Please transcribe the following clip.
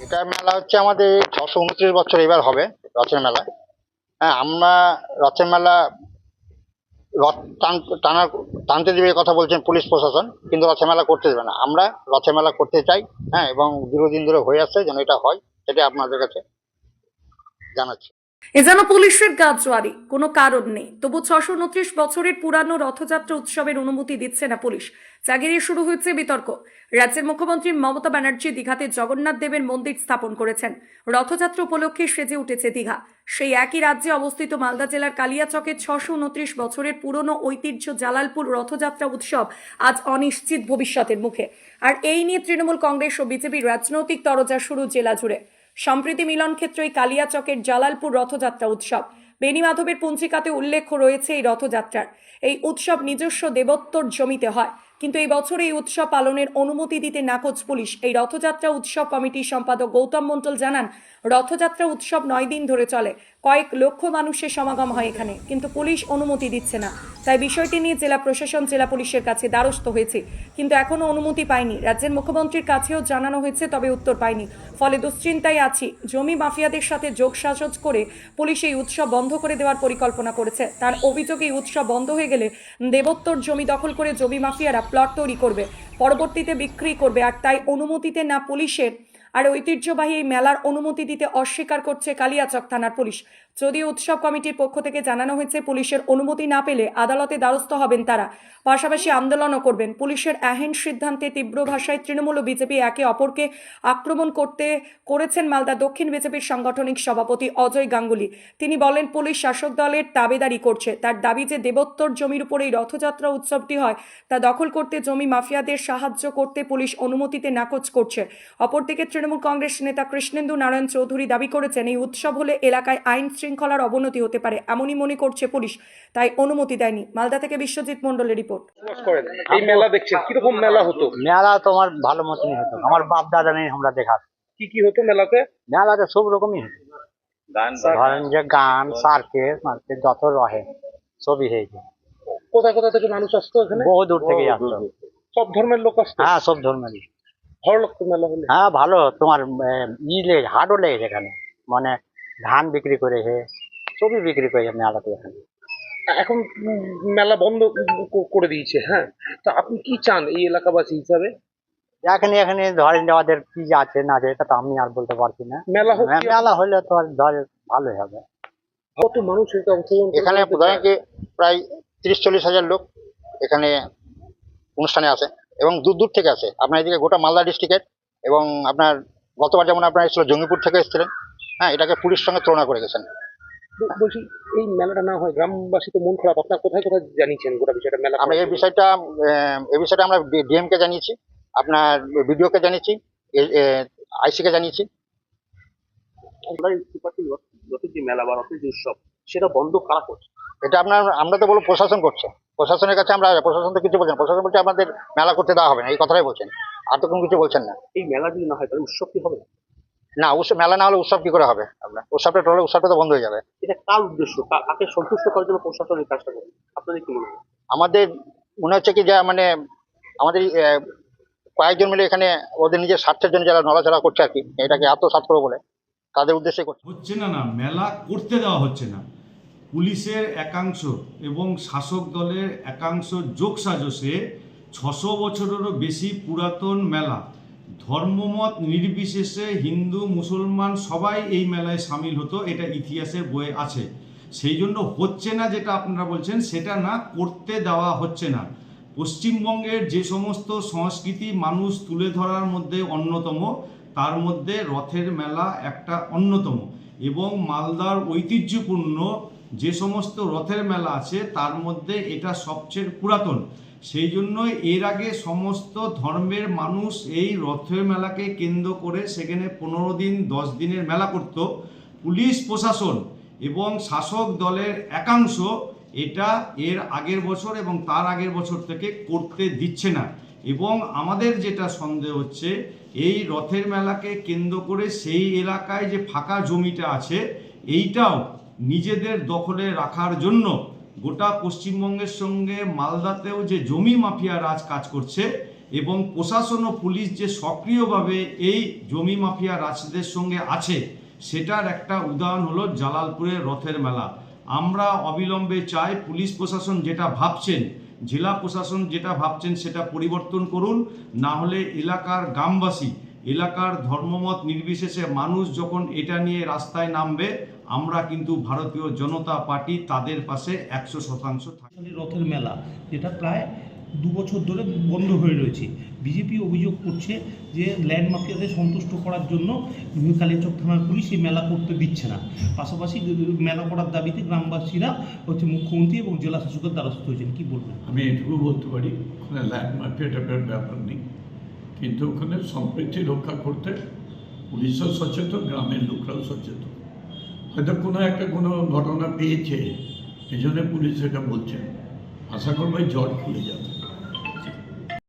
এটা মেলা হচ্ছে আমাদের ছশো উনত্রিশ বছর এবার হবে, রথের মেলা। হ্যাঁ আমরা রথের মেলা রথ টান- টানা টানতে দেবে কথা বলছেন পুলিশ প্রশাসন, কিন্তু রথের মেলা করতে দেবে না। আমরা রথের মেলা করতে চাই হ্যাঁ এবং দীর্ঘদিন ধরে হয়ে আসছে যেন এটা হয় সেটা আপনাদের কাছে জানাচ্ছি। এ যেন পুলিশের গাজোয়ারি কোনো কারণ নেই। তবু ছশো উনত্রিশ বছরের পুরানো রথযাত্রা উৎসবের অনুমতি দিচ্ছে না পুলিশ। জাগিয়ে শুরু হয়েছে বিতর্ক। রাজ্যের মুখ্যমন্ত্রী মমতা ব্যানার্জি দীঘাতে জগন্নাথ দেবের মন্দির স্থাপন করেছেন। রথযাত্রা উপলক্ষে সেজে উঠেছে দীঘা। সেই একই রাজ্যে অবস্থিত মালদা জেলার কালিয়াচকের ছশো উনত্রিশ বছরের পুরনো ঐতিহ্য জালালপুর রথযাত্রা উৎসব আজ অনিশ্চিত ভবিষ্যতের মুখে। আর এই নিয়ে তৃণমূল কংগ্রেস ও বিজেপির রাজনৈতিক তরজা শুরু জেলা জুড়ে। সম্প্রীতি মিলন ক্ষেত্রই কালিয়াচকের জালালপুর রথযাত্রা উৎসব। বেনি মাধবের পঞ্জিকাতে উল্লেখ রয়েছে এই রথযাত্রার। এই উৎসব নিজস্ব দেবত্বর জমিতে হয়। কিন্তু এই বছর এই উৎসব পালনের অনুমতি দিতে নাকচ পুলিশ। এই রথযাত্রা উৎসব কমিটির সম্পাদক গৌতম মণ্ডল জানান, রথযাত্রা উৎসব নয় দিন ধরে চলে। কয়েক লক্ষ মানুষের সমাগম হয় এখানে, কিন্তু পুলিশ অনুমতি দিচ্ছে না। তাই বিষয়টি নিয়ে জেলা প্রশাসন জেলা পুলিশের কাছে দ্বারস্থ হয়েছে, কিন্তু এখনও অনুমতি পায়নি। রাজ্যের মুখ্যমন্ত্রীর কাছেও জানানো হয়েছে, তবে উত্তর পায়নি। ফলে দুশ্চিন্তায় আছি। জমি মাফিয়াদের সাথে যোগসাজজ করে পুলিশ এই উৎসব বন্ধ করে দেওয়ার পরিকল্পনা করেছে। তার অভিযোগে, এই উৎসব বন্ধ হয়ে গেলে দেবোত্তর জমি দখল করে জমি মাফিয়ারা প্লট তৈরি করবে, পরবর্তীতে বিক্রি করবে, আর তাই অনুমতিতে না পুলিশের, আর ঐতিহ্যবাহী এই মেলার অনুমতি দিতে অস্বীকার করছে কালিয়াচক থানার পুলিশ। যদিও উৎসব কমিটির পক্ষ থেকে জানানো হয়েছে, পুলিশের অনুমতি না পেলে আদালতে দ্বারস্থ হবেন তারা। পাশাপাশি আন্দোলনও করবেন। পুলিশের অ্যাহেন সিদ্ধান্তে তীব্র ভাষায় তৃণমূল ও বিজেপি একে অপরকে আক্রমণ করতে করেছেন মালদা দক্ষিণ বিজেপির সাংগঠনিক সভাপতি অজয় গাঙ্গুলি। তিনি বলেন, পুলিশ শাসক দলের দাবেদারি করছে। তার দাবি যে দেবোত্তর জমির উপর এই রথযাত্রা উৎসবটি হয়, তা দখল করতে জমি মাফিয়াদের সাহায্য করতে পুলিশ অনুমতিতে নাকচ করছে। অপরদিকে তৃণমূল কংগ্রেস নেতা কৃষ্ণেন্দু নারায়ণ চৌধুরী দাবি করেছেন, এই উৎসব হলে এলাকায় আইন শৃঙ্খলার অবনতি হতে পারে এমনই মনে করছে পুলিশ তাই অনুমতি দেয়নি। মালদা থেকে বিশ্বজিৎ মণ্ডলের রিপোর্ট। এই মেলা দেখছেন কীরকম মেলা হতো? মেলা তোমার ভালো মতনই হতো আমার বাপ দাদা নেই আমরা দেখা। কি কি হতো মেলাতে? মেলাতে সব রকমই হতো। ধরেন যে গান সার্কেস মার্কেট যত রহে সবই হয়েছে কোথা থেকে মানুষ আসতো এখানে? বহু দূর থেকে আসতো। সব ধর্মের লোক আসতো? হ্যাঁ সব ধর্মেরই। ভালো লাগতো মেলা হলে। হ্যাঁ ভালো তোমার ই লেগে হাটও লেগেছে এখানে। মানে ধান বিক্রি করেছে সবই বিক্রি করেছে মেলাতে এখানে। এখন উম মেলা বন্ধ করে দিয়েছে হ্যাঁ? তা আপনি কি চান এই এলাকাবাসী হিসাবে? এখানে এখানে ধরেন যে কি আছে না আছে এটা তো আমি আর বলতে পারছি না। মেলা হোক মেলা হলে তো আর ধরে ভালোই হবে। কত মানুষ এটা অংশগ্রহণ এখানে ধরেন কি প্রায় তিরিশ চল্লিশ হাজার লোক এখানে অনুষ্ঠানে আসে এবং দূর দূর থেকে আসে আপনার এদিকে গোটা মালদা ডিস্ট্রিক্টের এবং আপনার গতবার যেমন আপনার এসেছিল জঙ্গিপুর থেকে এসেছিলেন হ্যাঁ এটাকে পুলিশ সঙ্গে তুলনা করে গেছেন। বলছি এই মেলাটা না হয় গ্রামবাসী তো মন খারাপ। আপনার কোথায় কোথায় জানিয়েছেন গোটা বিষয়টা মেলা আমরা এই বিষয়টা আহ, এই বিষয়টা আমরা ডিএমকে জানিয়েছি আপনার বিডিওকে জানিয়েছি আইসিকে জানিয়েছি। যে মেলা বা রথের যে উৎসব সেটা বন্ধ কারা করছে? এটা আপনার আমরা তো বলব প্রশাসন করছে। প্রশাসনের কাছে আমরা প্রশাসন তো কিছু বলছেন প্রশাসন বলছে আমাদের মেলা করতে দেওয়া হবে না। এই কথাটাই বলছেন। আর তো কোনো কিছু বলছেন না। এই মেলা যদি না হয় তাহলে উৎসব কি হবে? না উৎসব মেলা না হলে উৎসব কি করে হবে? আপনার উৎসবটা টোটাল উৎসবটা তো বন্ধ হয়ে যাবে। এটা কার উদ্দেশ্য? কা- কাকে সন্তুষ্ট করার জন্য প্রশাসন এই কাজটা করে আপনাদের কি মনে হয়? আমাদের মনে হচ্ছে কি যা মানে আমাদের আহ, কয়েকজন মিলে এখানে ওদের নিজের স্বার্থের জন্য যারা নড়াচড়া করছে আর কি এটাকে আত্মসাৎ করব বলে। তাদের উদ্দেশ্যে করছে। হচ্ছে না না মেলা করতে দেওয়া হচ্ছে না। পুলিশের একাংশ এবং শাসক দলের একাংশ যোগসাজশে ছশো বছরেরও বেশি পুরাতন মেলা ধর্মমত নির্বিশেষে হিন্দু, মুসলমান সবাই এই মেলায় সামিল হতো, এটা ইতিহাসের বইয়ে আছে। সেই জন্য হচ্ছে না যেটা আপনারা বলছেন, সেটা না করতে দেওয়া হচ্ছে না। পশ্চিমবঙ্গের যে সমস্ত সংস্কৃতি মানুষ তুলে ধরার মধ্যে অন্যতম, তার মধ্যে রথের মেলা একটা অন্যতম। এবং মালদার ঐতিহ্যপূর্ণ যে সমস্ত রথের মেলা আছে, তার মধ্যে এটা সবচেয়ে পুরাতন। সেই জন্য এর আগে সমস্ত ধর্মের মানুষ এই রথের মেলাকে কেন্দ্র করে সেখানে পনেরো দিন, দশ দিনের মেলা করত। পুলিশ, প্রশাসন এবং শাসক দলের একাংশ এটা এর আগের বছর এবং তার আগের বছর থেকে করতে দিচ্ছে না। এবং আমাদের যেটা সন্দেহ হচ্ছে, এই রথের মেলাকে কেন্দ্র করে সেই এলাকায় যে ফাঁকা জমিটা আছে, এইটাও নিজেদের দখলে রাখার জন্য গোটা পশ্চিমবঙ্গের সঙ্গে মালদাতেও যে জমি মাফিয়া রাজ কাজ করছে এবং প্রশাসন ও পুলিশ যে সক্রিয়ভাবে এই জমি মাফিয়া রাজদের সঙ্গে আছে, সেটার একটা উদাহরণ হলো জালালপুরের রথের মেলা। আমরা অবিলম্বে চাই পুলিশ প্রশাসন যেটা ভাবছেন, জেলা প্রশাসন যেটা ভাবছেন সেটা পরিবর্তন করুন, না হলে এলাকার গ্রামবাসী, এলাকার ধর্মমত নির্বিশেষে মানুষ যখন এটা নিয়ে রাস্তায় নামবে আমরা কিন্তু ভারতীয় জনতা পার্টি তাদের পাশে একশো শতাংশ রথের মেলা যেটা প্রায় দু বছর ধরে বন্ধ হয়ে রয়েছে। বিজেপি অভিযোগ করছে যে ল্যান্ড মাফিয়াদের সন্তুষ্ট করার জন্য কালিয়াচক থানার পুলিশ এই মেলা করতে দিচ্ছে না। পাশাপাশি মেলা করার দাবিতে গ্রামবাসীরা হচ্ছে মুখ্যমন্ত্রী এবং জেলা শাসকের দ্বারস্থ হয়েছেন। কি বলবেন? আমি এটুকু বলতে পারি ওখানে ল্যান্ড মাফিয়া টাইপের ব্যাপার নেই। কিন্তু ওখানে সম্প্রীতি রক্ষা করতে পুলিশও সচেতন গ্রামের লোকরাও সচেতন। হয়তো কোনো একটা কোনো ঘটনা পেয়েছে, এই জন্য পুলিশ এটা বলছে। আশা করব ঝড় খুলে যাবে।